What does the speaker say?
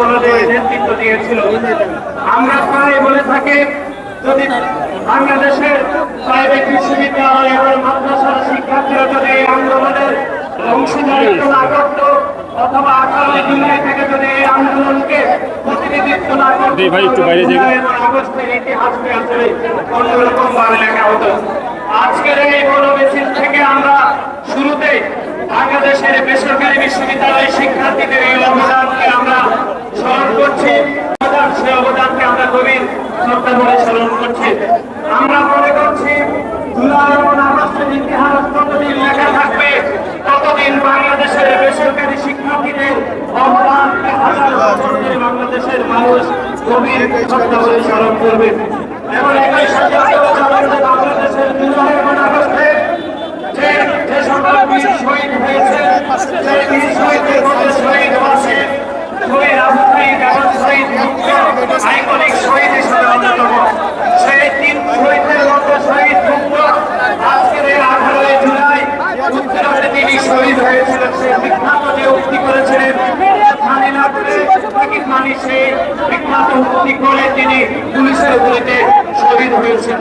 আন্দোলনে নেতৃত্ব দিয়েছিল আমরা প্রায় বলে থাকি যদি বাংলাদেশের প্রাইভেট বিশ্ববিদ্যালয় এবং মাদ্রাসার শিক্ষার্থীরা যদি এই আন্দোলনের অংশীদারিত্ব না করত অথবা আঠারোই জুলাই থেকে যদি এই আন্দোলনকে প্রতিনিধিত্ব না করত দেই ভাই, একটু বাইরে যাই। জুলাই এবং আগস্টের ইতিহাসকে আসলে অন্যরকম ভাবে লেখা হতো আজকের এই বড় মিছিল থেকে আমরা শুরুতে বাংলাদেশের বেসরকারি বিশ্ববিদ্যালয়ের শিক্ষার্থীদের এই অবদানকে আমরা স্মরণ করছি অবদান, সেই অবদানকে আমরা বাংলাদেশের মানুষ গভীর স্মরণ করবে। এবং একই বাংলাদেশের যে সকল বীর শহীদ হয়েছে মধ্যে শহীদ আছে শহীদ আবু সাইদ এবং শহীদ মুক্ত আইকনিক শহীদ হিসেবে অন্যতম সেই তিন শহীদের মধ্যে শহীদ মুক্ত আজকের এই আঠারোই জুলাই উত্তরাখণ্ডে তিনি শহীদ হয়েছিলেন। সে বিখ্যাত যে উক্তি করেছিলেন খালি না করে পাকিস্তানি সেই বিখ্যাত উক্তি করে তিনি পুলিশের গুলিতে শহীদ হয়েছেন